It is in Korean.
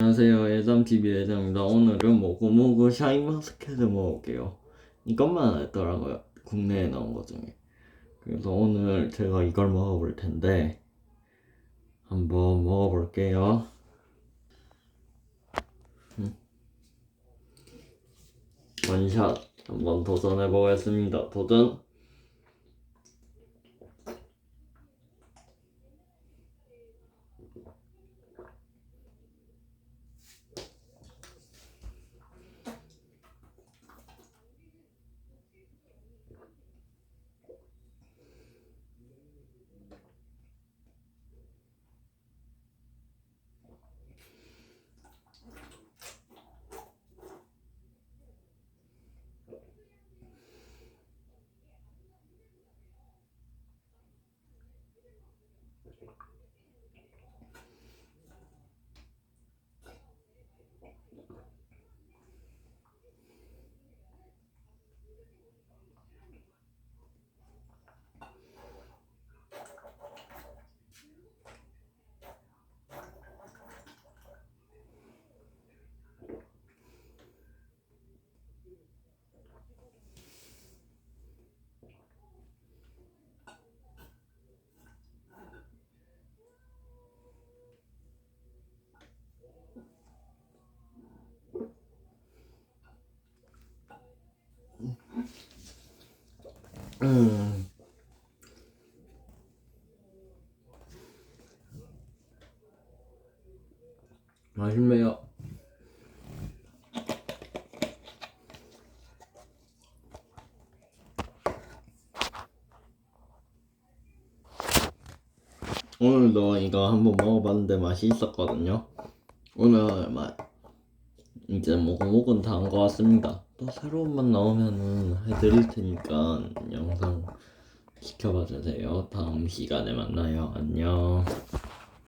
안녕하세요. 예담TV 예담입니다. 오늘은 모구모구 샤인머스켓을 먹어볼게요. 이것만 했더라고요. 국내에 나온 것 중에. 그래서 오늘 제가 이걸 먹어볼 텐데 한번 먹어볼게요. 음. 원샷 한번 도전해 보겠습니다. 도전 음. 맛있네요. 오늘도 이거 한번 먹어봤는데 맛이 있었거든요. 오늘 맛 이제 모금모금 다한 것 같습니다. 또 새로운 맛 나오면은 해드릴 테니까 영상 지켜봐 주세요. 다음 시간에 만나요. 안녕.